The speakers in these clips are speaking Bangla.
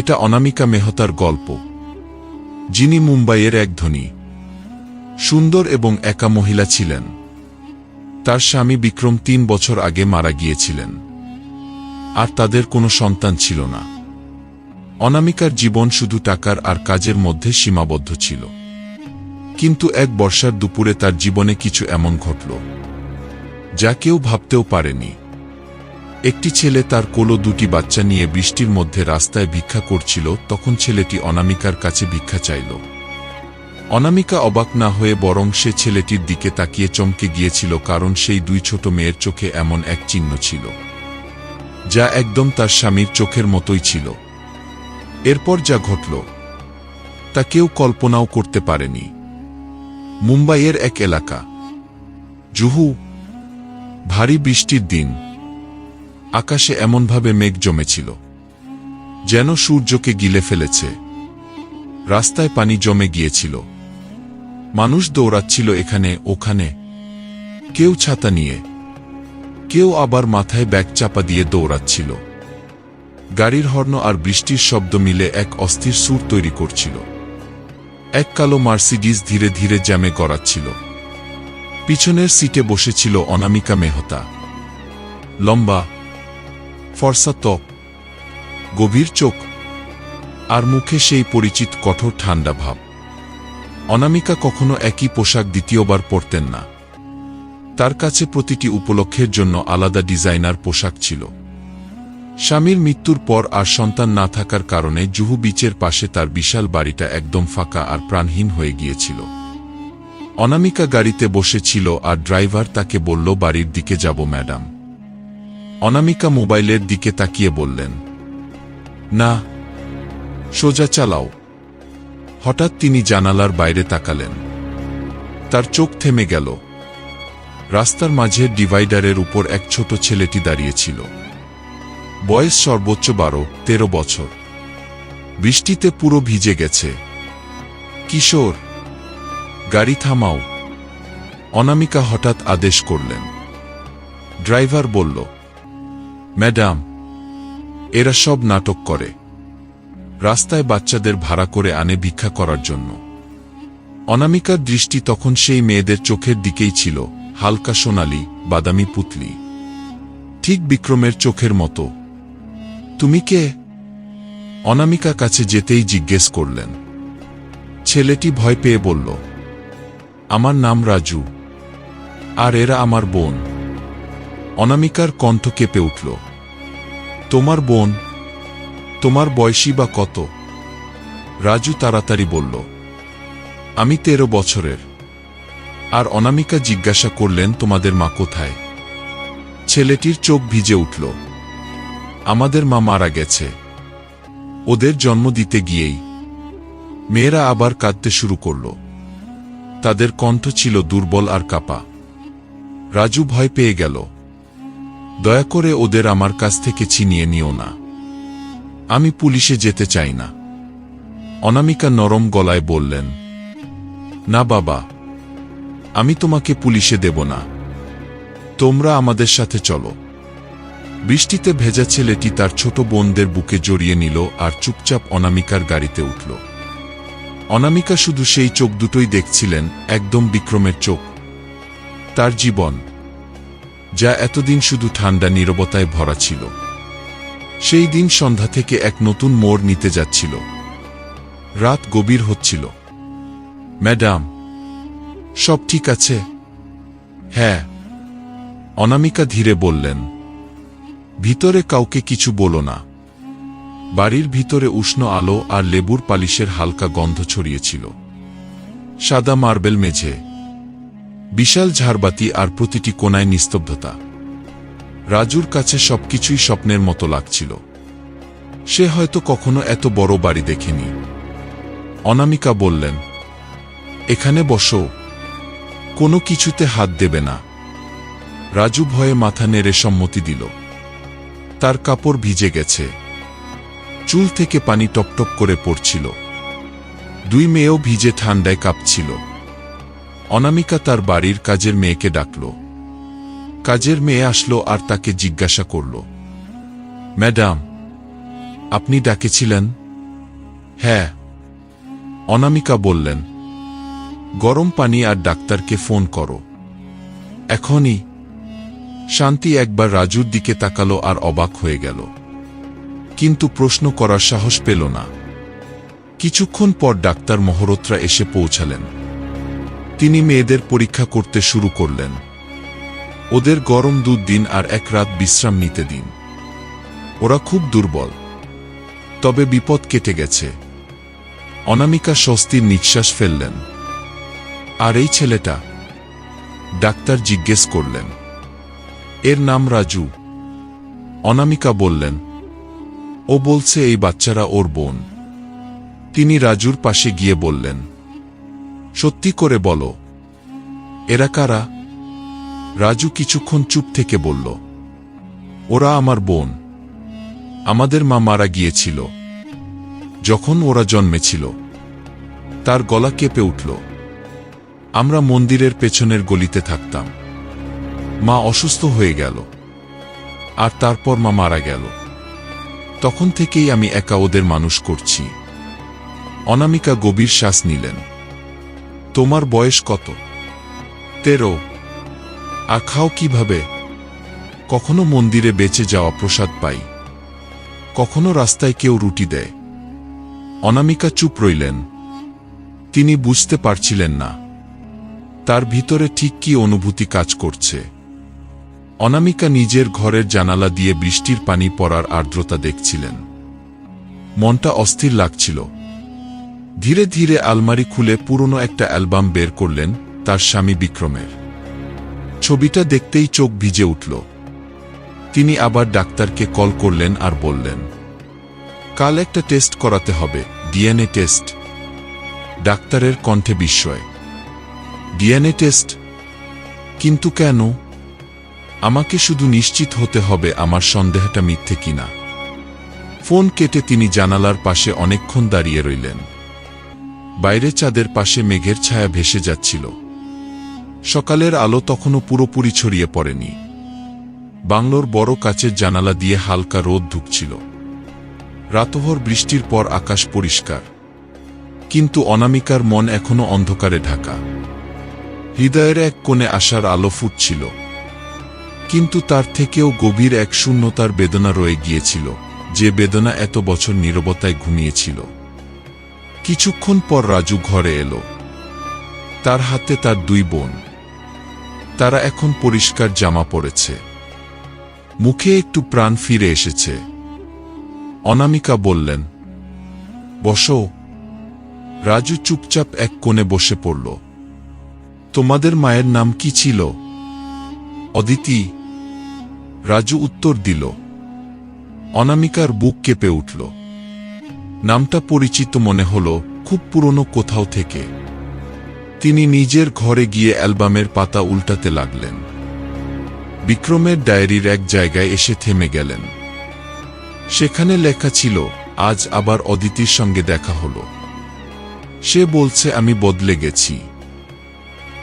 এটা অনামিকা মেহতার গল্প, যিনি মুম্বাইয়ের এক ধনী, সুন্দর এবং একা মহিলা ছিলেন। তার স্বামী বিক্রম তিন বছর আগে মারা গিয়েছিলেন, আর তাদের কোনো সন্তান ছিল না। অনামিকার জীবন শুধু টাকার আর কাজের মধ্যে সীমাবদ্ধ ছিল। কিন্তু এক বর্ষার দুপুরে তার জীবনে কিছু এমন ঘটল, যা কেউ ভাবতেও পারেনি। একটি ছেলে তার কোলো দুটি বাচ্চা নিয়ে বৃষ্টির মধ্যে রাস্তায় ভিক্ষা করছিল, তখন ছেলেটি অনামিকার কাছে ভিক্ষা চাইল। অনামিকা অবাক না হয়ে বরং সে ছেলেটির দিকে তাকিয়ে চমকে গিয়েছিল কারণ সেই দুই ছোট মেয়ের চোখে এমন এক চিহ্ন ছিল, যা একদম তার স্বামীর চোখের মতোই ছিল। এরপর যা ঘটল, তা কেউ কল্পনাও করতে পারেনি। মুম্বাইয়ের এক এলাকা। জুহু, ভারী বৃষ্টির দিন। আকাশে এমনভাবে মেঘ জমেছিল, যেন সূর্যকে গিলে ফেলেছে। রাস্তায় পানি জমে গিয়েছিল। মানুষ দৌড়াচ্ছিল এখানে, ওখানে। কেউ ছাতা নিয়ে, কেউ আবার মাথায় ব্যাগ চাপা দিয়ে দৌড়াচ্ছিল। গাড়ির হর্ন আর বৃষ্টির শব্দ মিলে এক অস্থির সুর তৈরি করছিল। এক কালো মার্সিডিস ধীরে ধীরে জ্যামে গড়াচ্ছিল। পিছনের সিটে বসেছিল অনামিকা মেহতা। লম্বা ফর্সা ত্বক গভীর চোখ আর মুখে সেই পরিচিত কঠোর ঠান্ডা ভাব। অনামিকা কখনো একই পোশাক দ্বিতীয়বার পরতেন না। তার কাছে প্রতিটি উপলক্ষের জন্য আলাদা ডিজাইনার পোশাক ছিল। স্বামীর মৃত্যুর পর আর সন্তান না থাকার কারণে জুহু বিচের পাশে তার বিশাল বাড়িটা একদম ফাঁকা আর প্রাণহীন হয়ে গিয়েছিল। অনামিকা গাড়িতে বসেছিল আর ড্রাইভার তাকে বলল, বাড়ির দিকে যাব, ম্যাডাম। অনামিকা মোবাইলের দিকে তাকিয়ে বললেন, না, সোজা চালাও। হঠাৎ তিনি জানালার বাইরে তাকালেন। তার চোখ থেমে গেল। রাস্তার মাঝের ডিভাইডারের উপর এক ছোট ছেলেটি দাঁড়িয়েছিল। বয়স সর্বোচ্চ বারো, তেরো বছর। বৃষ্টিতে পুরো ভিজে গেছে। কিশোর, গাড়ি থামাও। অনামিকা হঠাৎ আদেশ করলেন। ড্রাইভার বলল ম্যাডাম, এরা সব নাটক করে। রাস্তায় বাচ্চাদের ভাড়া করে আনে ভিক্ষা করার জন্য। অনামিকার দৃষ্টি তখন সেই মেয়েদের চোখের দিকেই ছিল, হালকা সোনালি, বাদামি পুতলি। ঠিক বিক্রমের চোখের মতো। তুমি কে? অনামিকা কাছে যেতেই জিজ্ঞেস করলেন। ছেলেটি ভয় পেয়ে বলল, আমার নাম রাজু, আর এরা আমার বোন। অনামিকার কণ্ঠ কেঁপে উঠল। তোমার বোন, তোমার বয়সী বা কত? রাজু তাড়াতাড়ি বলল, আমি তেরো বছরের। আর অনামিকা জিজ্ঞাসা করলেন, তোমাদের মা কোথায়? ছেলেটির চোখ ভিজে উঠল, আমাদের মা মারা গেছে। ওদের জন্ম দিতে গিয়েই মেয়েরা আবার কাঁদতে শুরু করল। তাদের কণ্ঠ ছিল দুর্বল আর কাপা। রাজু ভয় পেয়ে গেল দয়া করে ওদের আমার কাছ থেকে ছিনিয়ে নিও না। আমি পুলিশে যেতে চাই না। অনামিকা নরম গলায় বললেন, না বাবা, আমি তোমাকে পুলিশে দেব না। তোমরা আমাদের সাথে চলো। বৃষ্টিতে ভেজা ছেলেটি তার ছোট বোনদের বুকে জড়িয়ে নিল আর চুপচাপ অনামিকার গাড়িতে উঠল। অনামিকা শুধু সেই চোখ দুটোই দেখছিলেন, একদম বিক্রমের চোখ। তার জীবন যা এতদিন শুধু ঠান্ডা নীরবতায় ভরা ছিল। সেই দিন সন্ধ্যা থেকে এক নতুন মোড় নিতে যাচ্ছিল। রাত গভীর হচ্ছিল। ম্যাডাম, সব ঠিক আছে? হ্যাঁ অনামিকা ধীরে বললেন, ভিতরে কাউকে কিছু বলো না। বাড়ির ভিতরে উষ্ণ আলো আর লেবুর পালিশের হালকা গন্ধ ছড়িয়েছিল। সাদা মার্বেল মেঝে বিশাল ঝাড়বাতি আর প্রতিটি কোনায় নিস্তব্ধতা। রাজুর কাছে সবকিছুই স্বপ্নের মতো লাগছিল। সে হয়তো কখনো এত বড় বাড়ি দেখেনি। অনামিকা বললেন, এখানে বসো। কোনো কিছুতে হাত দেবে না। রাজু ভয়ে মাথা নেড়ে সম্মতি দিল। তার কাপড় ভিজে গেছে। চুল থেকে পানি টপটপ করে পড়ছিল। দুই মেয়েও ভিজে ঠান্ডায় কাঁপছিল। অনামিকা তার বাড়ির কাজের মেয়েকে ডাকল। কাজের মেয়ে আসলো আর তাকে জিজ্ঞাসা করল, ম্যাডাম, আপনি ডাকেছিলেন? হ্যাঁ অনামিকা বললেন। গরম পানি আর ডাক্তারকে ফোন করো। এখনই। শান্তি একবার রাজুর দিকে তাকালো আর অবাক হয়ে গেল। কিন্তু প্রশ্ন করার সাহস পেল না। কিছুক্ষণ পর ডাক্তার মহরত্রা এসে পৌঁছালেন। তিনি মেয়েদের পরীক্ষা করতে শুরু করলেন। ওদের গরম দুধ দিন আর এক রাত বিশ্রাম নিতে দিন। ওরা খুব দুর্বল। তবে বিপদ কেটে গেছে। অনামিকা স্বস্তির নিঃশ্বাস ফেললেন। আর এই ছেলেটা? ডাক্তার জিজ্ঞেস করলেন। এর নাম রাজু। অনামিকা বললেন, ও বলছে এই বাচ্চারা ওর বোন। তিনি রাজুর পাশে গিয়ে বললেন সত্যি করে বলো। এরা কারা? রাজু কিছুক্ষণ চুপ থেকে বলল, ওরা আমার বোন। আমাদের মা মারা গিয়েছিল। যখন ওরা জন্মেছিল। তার গলা কেঁপে উঠল। আমরা মন্দিরের পেছনের গলিতে থাকতাম। মা অসুস্থ হয়ে গেল। আর তারপর মা মারা গেল। তখন থেকেই আমি একা ওদের মানুষ করছি। অনামিকা গভীর শ্বাস নিলেন। তোমার বয়স কত? তেরো। আর খাও কীভাবে? কখনো মন্দিরে বেঁচে যাওয়া প্রসাদ পাই। কখনো রাস্তায় কেউ রুটি দেয়। অনামিকা চুপ রইলেন। তিনি বুঝতে পারছিলেন না। তার ভিতরে ঠিক কি অনুভূতি কাজ করছে? অনামিকা নিজের ঘরের জানালা দিয়ে বৃষ্টির পানি পড়ার আর্দ্রতা দেখছিলেন। মনটা অস্থির লাগছিল। ধীরে ধীরে আলমারি খুলে পুরনো একটা অ্যালবাম বের করলেন তার স্বামী বিক্রমের। ছবিটা দেখতেই চোখ ভিজে উঠল। তিনি আবার ডাক্তারকে কল করলেন আর বললেন, কাল একটা টেস্ট করাতে হবে, ডিএনএ টেস্ট। ডাক্তারের কণ্ঠে বিস্ময়, ডিএনএ টেস্ট? কিন্তু কেন? আমাকে শুধু নিশ্চিত হতে হবে আমার সন্দেহটা মিথ্যে কিনা? ফোন কেটে তিনি জানালার পাশে অনেকক্ষণ দাঁড়িয়ে রইলেন। বাইরে চাঁদের পাশে মেঘের ছায়া ভেসে যাচ্ছিল। সকালের আলো তখনও পুরোপুরি ছড়িয়ে পড়েনি। বাংলোর বড় কাচের জানালা দিয়ে হালকা রোদ ঢুকছিল রাতভর বৃষ্টির পর আকাশ পরিষ্কার। কিন্তু অনামিকার মন এখনও অন্ধকারে ঢাকা। হৃদয়ের এক কোণে আসার আলো ফুটছিল। কিন্তু তার থেকেও গভীর এক শূন্যতার বেদনা রয়ে গিয়েছিল, যে বেদনা এত বছর নীরবতায় ঘুমিয়েছিল। কিছুক্ষণ পর রাজু ঘরে এলো। তার হাতে তার দুই বোন। তারা এখন পরিষ্কার জামা পরেছে। মুখে একটু প্রাণ ফিরে এসেছে। অনামিকা বললেন, বসো। রাজু চুপচাপ এক কোণে বসে পড়ল। তোমাদের মায়ের নাম কি ছিল? অদিতি। রাজু উত্তর দিল। অনামিকার বুক কেঁপে উঠল। নামটা পরিচিত মনে হল খুব পুরনো কোথাও থেকে। তিনি নিজের ঘরে গিয়ে অ্যালবামের পাতা উল্টাতে লাগলেন। বিক্রমের ডায়েরির এক জায়গায় এসে থেমে গেলেন। সেখানে লেখা ছিল, আজ আবার অদিতির সঙ্গে দেখা হলো। সে বলছে, আমি বদলে গেছি।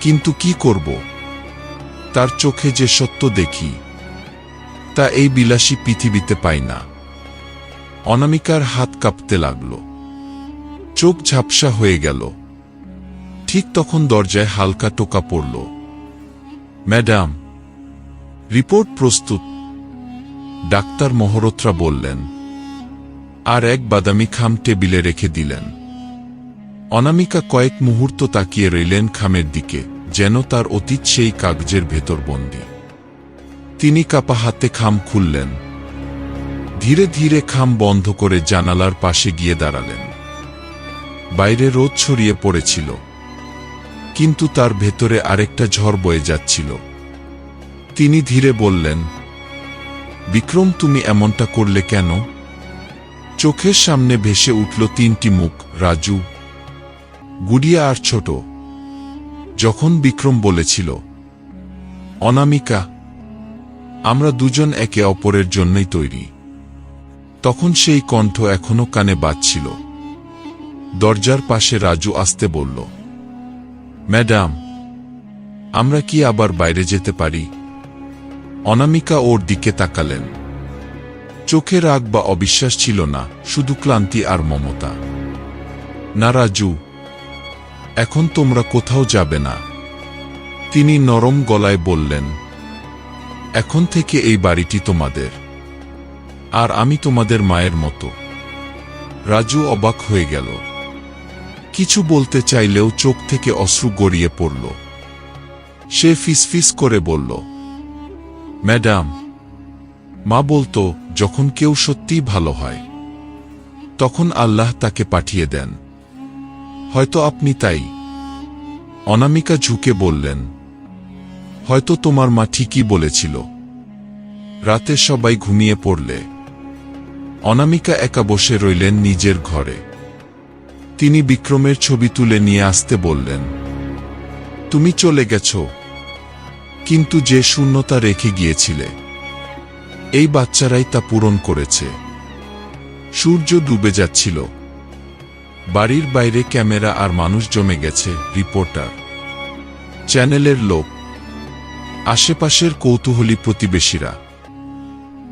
কিন্তু কি করব? তার চোখে যে সত্য দেখি, তা এই বিলাসী পৃথিবীতে পাই না। অনামিকার হাত কাঁপতে লাগল। চোখ ঝাপসা হয়ে গেল। ঠিক তখন দরজায় হালকা টোকা পড়ল। ম্যাডাম, রিপোর্ট প্রস্তুত। ডাক্তার মহরত্রা বললেন। আর এক বাদামি খাম টেবিলে রেখে দিলেন। অনামিকা কয়েক মুহূর্ত তাকিয়ে রইলেন খামের দিকে, যেন তার অতীত সেই কাগজের ভেতর বন্দী তিনি কাপা হাতে খাম খুললেন। ধীরে ধীরে খাম বন্ধ করে জানালার পাশে গিয়ে দাঁড়ালেন। বাইরে রোদ ছড়িয়ে পড়েছিল, কিন্তু তার ভেতরে আরেকটা ঝড় বয়ে যাচ্ছিল। তিনি ধীরে বললেন, বিক্রম, তুমি এমনটা করলে কেন? চোখের সামনে ভেসে উঠল তিনটি মুখ, রাজু, গুডিয়া আর ছোট। যখন বিক্রম বলেছিল, অনামিকা, আমরা দুজন একে অপরের জন্যই তৈরি। তখন সেই কণ্ঠ এখনও কানে বাজছিল। দরজার পাশে রাজু আসতে বলল, ম্যাডাম, আমরা কি আবার বাইরে যেতে পারি? অনামিকা ওর দিকে তাকালেন। চোখে রাগ বা অবিশ্বাস ছিল না, শুধু ক্লান্তি আর মমতা। না রাজু, এখন তোমরা কোথাও যাবে না। তিনি নরম গলায় বললেন, এখন থেকে এই বাড়িটি তোমাদের। আর আমি তোমাদের মায়ের মতো। রাজু অবাক হয়ে গেল। কিছু বলতে চাইলেও চোখ থেকে অশ্রু গড়িয়ে পড়ল। সে ফিসফিস করে বলল, ম্যাডাম, মা বলতো, যখন কেউ সত্যিই ভালো হয়, তখন আল্লাহ তাকে পাঠিয়ে দেন। হয়তো আপনি তাই। অনামিকা ঝুঁকে বললেন, হয়তো তোমার মা ঠিকই বলেছিল। রাতে সবাই ঘুমিয়ে পড়লে। অনামিকা একা বসে রইলেন নিজের ঘরে। তিনি বিক্রমের ছবি তুলে নিয়ে আসতে বললেন, তুমি চলে গেছ। কিন্তু যে শূন্যতা রেখে গিয়েছিলে, এই বাচ্চারাই তা পূরণ করেছে। সূর্য ডুবে যাচ্ছিল। বাড়ির বাইরে ক্যামেরা আর মানুষ জমে গেছে, রিপোর্টার, চ্যানেলের লোক, আশেপাশের কৌতূহলী প্রতিবেশীরা।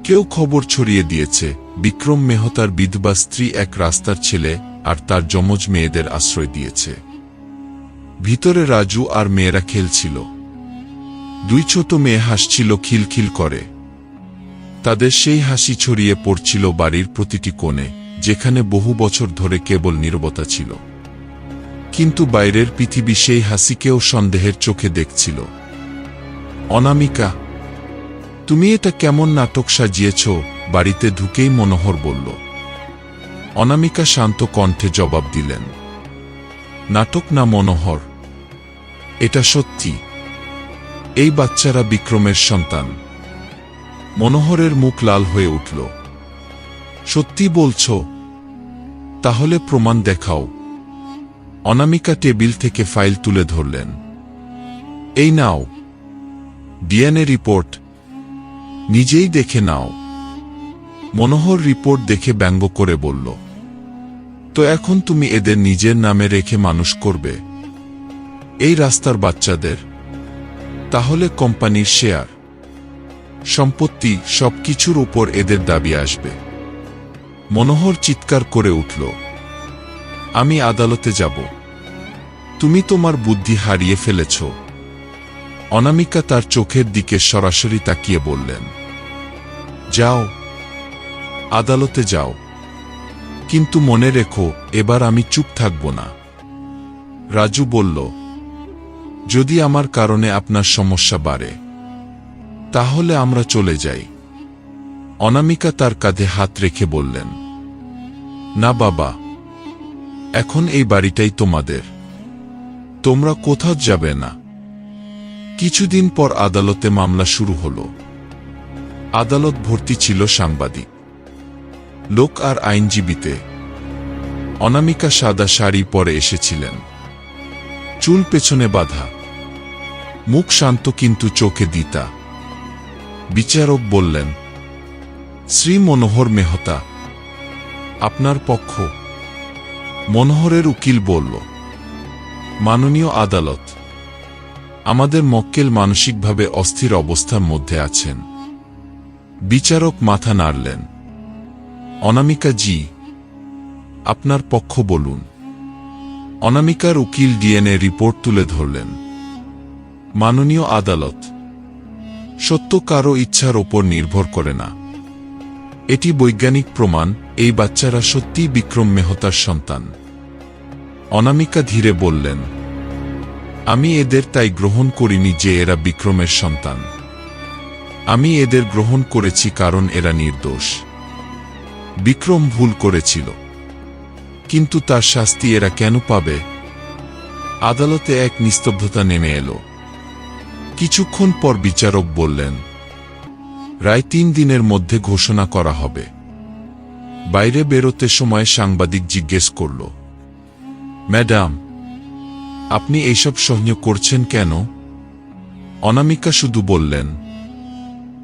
কেউ খবর ছড়িয়ে দিয়েছে, বিক্রম মেহতার বিধবা স্ত্রী এক রাস্তার ছেলে আর তার যমজ মেয়েদের আশ্রয় দিয়েছে। ভিতরে রাজু আর মেয়েরা খেলছিল। দুই ছোট মেয়ে হাসছিল, খিলখিল করে। তাদের সেই হাসি ছড়িয়ে পড়ছিল বাড়ির প্রতিটি কোণে, যেখানে বহু বছর ধরে কেবল নীরবতা ছিল। কিন্তু বাইরের পৃথিবী সেই হাসিকেও সন্দেহের চোখে দেখছিল। অনামিকা তুমি এটা কেমন নাটক সাজিয়েছ? বাড়িতে ঢুকেই মনোহর বলল। অনামিকা শান্ত কণ্ঠে জবাব দিলেন, নাটক না মনোহর? এটা সত্যি। এই বাচ্চারা বিক্রমের সন্তান। মনোহরের মুখ লাল হয়ে উঠল। সত্যি বলছ? তাহলে প্রমাণ দেখাও। অনামিকা টেবিল থেকে ফাইল তুলে ধরলেন। এই নাও। DNA report. নিজেই দেখে নাও। মনোহর রিপোর্ট দেখে ব্যঙ্গ করে বলল, তো এখন তুমি এদের নিজের নামে রেখে মানুষ করবে। এই রাস্তার বাচ্চাদের। তাহলে কোম্পানির শেয়ার। সম্পত্তি সবকিছুর উপর এদের দাবি আসবে। মনোহর চিৎকার করে উঠল, আমি আদালতে যাব। তুমি তোমার বুদ্ধি হারিয়ে ফেলেছ। অনামিকা তার চোখের দিকে সরাসরি তাকিয়ে বললেন, যাও, আদালতে যাও। কিন্তু মনে রেখো, এবার আমি চুপ থাকব না। রাজু বলল, যদি আমার কারণে আপনার সমস্যা বাড়ে, তাহলে আমরা চলে যাই। অনামিকা তার কাঁধে হাত রেখে বললেন, না বাবা, এখন এই বাড়িটাই তোমাদের। তোমরা কোথাও যাবে না। কিছুদিন পর আদালতে মামলা শুরু হল। আদালত ভর্তি ছিল সাংবাদিক। লোক আর আইনজীবীতে অনামিকা সাদা শাড়ি পরে এসেছিলেন। চুল পেছনে বাঁধা। মুখ শান্ত কিন্তু চোখে দিতা। বিচারক বললেন, শ্রী মনোহর মেহতা, আপনার পক্ষ। মনোহরের উকিল বলল, মাননীয় আদালত আমাদের মক্কেল মানসিকভাবে অস্থির অবস্থার মধ্যে আছেন। বিচারক মাথা নাড়লেন। অনামিকা জি, আপনার পক্ষ বলুন। অনামিকার উকিল ডিএনএ রিপোর্ট তুলে ধরলেন। মাননীয় আদালত, সত্য কারও ইচ্ছার ওপর নির্ভর করে না। এটি বৈজ্ঞানিক প্রমাণ, এই বাচ্চারা সত্যিই বিক্রম মেহতার সন্তান। অনামিকা ধীরে বললেন আমি এদের তাই গ্রহণ করিনি যে এরা বিক্রমের সন্তান। আমি এদের গ্রহণ করেছি কারণ এরা নির্দোষ। বিক্রম ভুল করেছিল। কিন্তু তার শাস্তি এরা কেন পাবে? আদালতে এক নিস্তব্ধতা নেমে এলো। কিছুক্ষণ পর বিচারক বললেন, রায় তিন দিনের মধ্যে ঘোষণা করা হবে। বাইরে বেরোতে সময় সাংবাদিক জিজ্ঞেস করল, ম্যাডাম আপনি এইসব সহ্য করছেন কেন? অনামিকা শুধু বললেন,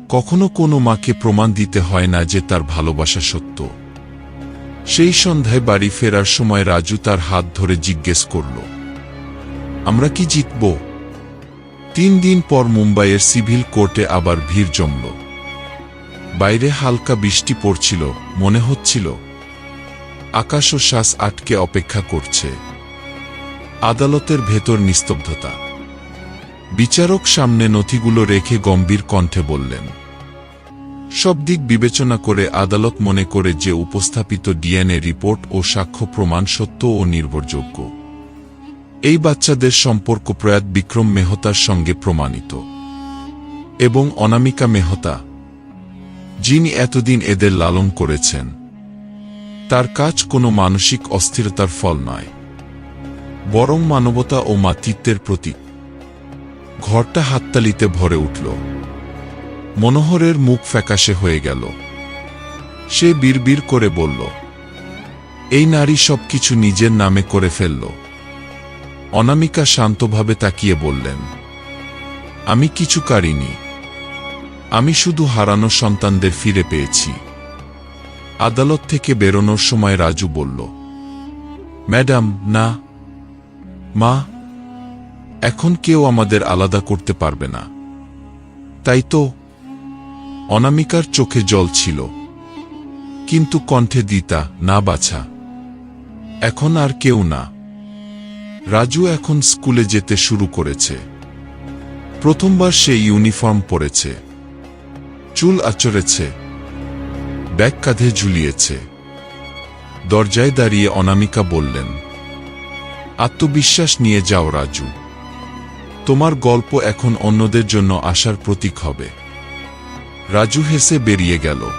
কখনো কোনো মাকে প্রমাণ দিতে হয় না যে তার ভালোবাসা সত্য। সেই সন্ধ্যায় বাড়ি ফেরার সময় রাজু তার হাত ধরে জিজ্ঞেস করল, আমরা কি জিতব? তিন দিন পর মুম্বাইয়ের সিভিল কোর্টে আবার ভিড় জমল। বাইরে হালকা বৃষ্টি পড়ছিল, মনে হচ্ছিল, আকাশ ও শ্বাস আটকে অপেক্ষা করছে। আদালতের ভেতর নিস্তব্ধতা। বিচারক সামনে নথিগুলো রেখে গম্ভীর কণ্ঠে বললেন, সব দিক বিবেচনা করে আদালত মনে করে যে উপস্থাপিত ডিএনএ রিপোর্ট ও সাক্ষ্য প্রমাণ সত্য ও নির্ভরযোগ্য। এই বাচ্চাদের সম্পর্ক প্রয়াত বিক্রম মেহতার সঙ্গে প্রমাণিত এবং অনামিকা মেহতা, যিনি এতদিন এদের লালন করেছেন, তার কাজ কোনো মানসিক অস্থিরতার ফল নয়। বরং মানবতা ও মাতৃত্বের প্রতীক। ঘরটা হাততালিতে ভরে উঠল। মনোহরের মুখ ফ্যাকাশে হয়ে গেল। সে বিড়বিড় করে বলল, এই নারী সবকিছু নিজের নামে করে ফেলল। অনামিকা শান্তভাবে তাকিয়ে বললেন, আমি কিছু কারিনি। আমি শুধু হারানো সন্তানদের ফিরে পেয়েছি। আদালত থেকে বেরোনোর সময় রাজু বলল, ম্যাডাম, না মা, এখন কেউ আমাদের আলাদা করতে পারবে না। তাই তো, অনামিকার চোখে জল ছিল। কিন্তু কণ্ঠে দিতা, না বাছা, এখন আর কেউ না। রাজু এখন স্কুলে যেতে শুরু করেছে। প্রথমবার সে ইউনিফর্ম পরেছে। চুল আচড়েছে। ব্যাগ কাঁধে ঝুলিয়েছে। দরজায় দাঁড়িয়ে অনামিকা বললেন আত্মবিশ্বাস নিয়ে যাও, রাজু। তোমার গল্প এখন অন্যদের জন্য আসার প্রতীক হবে। রাজু হেসে বেরিয়ে গেল।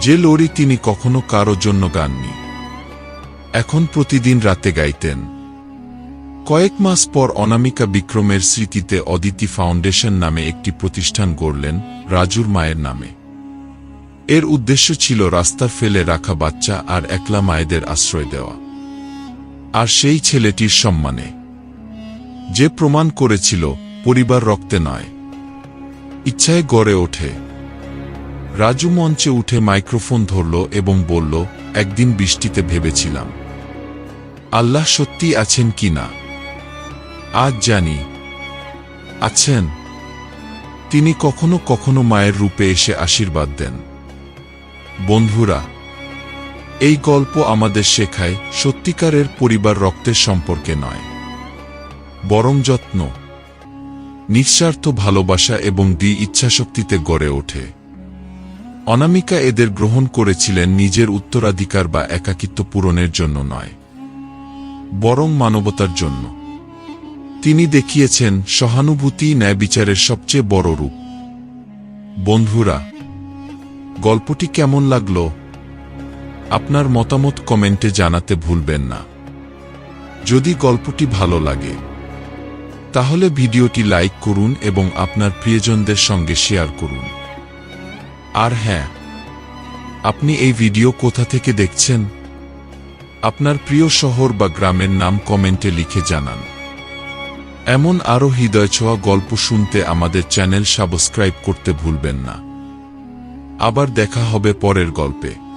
যে লড়ি তিনি কখনো কারও জন্য গাননি। এখন প্রতিদিন রাতে গাইতেন। কয়েক মাস পর অনামিকা বিক্রমের স্মৃতিতে অদিতি ফাউন্ডেশন নামে একটি প্রতিষ্ঠান গড়লেন রাজুর মায়ের নামে। এর উদ্দেশ্য ছিল রাস্তা ফেলে রাখা বাচ্চা আর একলা মায়েদের আশ্রয় দেওয়া। আর সেই ছেলেটির সম্মানে। যে প্রমাণ করেছিল, পরিবার রক্তে নয়। ইচ্ছায় গড়ে ওঠে। রাজু মঞ্চে উঠে মাইক্রোফোন ধরল এবং বলল, একদিন বৃষ্টিতে ভেবেছিলাম। আল্লাহ সত্যি আছেন কি না? আজ জানি। আছেন। তিনি কখনো কখনো মায়ের রূপে এসে আশীর্বাদ দেন। বন্ধুরা এই গল্প আমাদের শেখায় সত্যিকারের পরিবার রক্তের সম্পর্কে নয়। বরং যত্ন, নিঃস্বার্থ ভালোবাসা এবং দি ইচ্ছাশক্তিতে গড়ে ওঠে। অনামিকা এদের গ্রহণ করেছিলেন নিজের উত্তরাধিকার বা একাকিত্ব পূরণের জন্য নয়, বরং মানবতার জন্য। তিনি দেখিয়েছেন, সহানুভূতি ন্যায় বিচারের সবচেয়ে বড় রূপ। বন্ধুরা, গল্পটি কেমন লাগল? আপনার মতামত কমেন্টে জানাতে ভুলবেন না। যদি গল্পটি ভালো লাগে, তাহলে ভিডিওটি লাইক করুন এবং আপনার প্রিয়জনদের সঙ্গে শেয়ার করুন। আর হ্যাঁ আপনি এই ভিডিও কোথা থেকে দেখছেন? আপনার প্রিয় শহর বা গ্রামের নাম কমেন্টে লিখে জানান। এমন আরও হৃদয় ছোঁয়া গল্প শুনতে আমাদের চ্যানেল সাবস্ক্রাইব করতে ভুলবেন না। আবার দেখা হবে পরের গল্পে।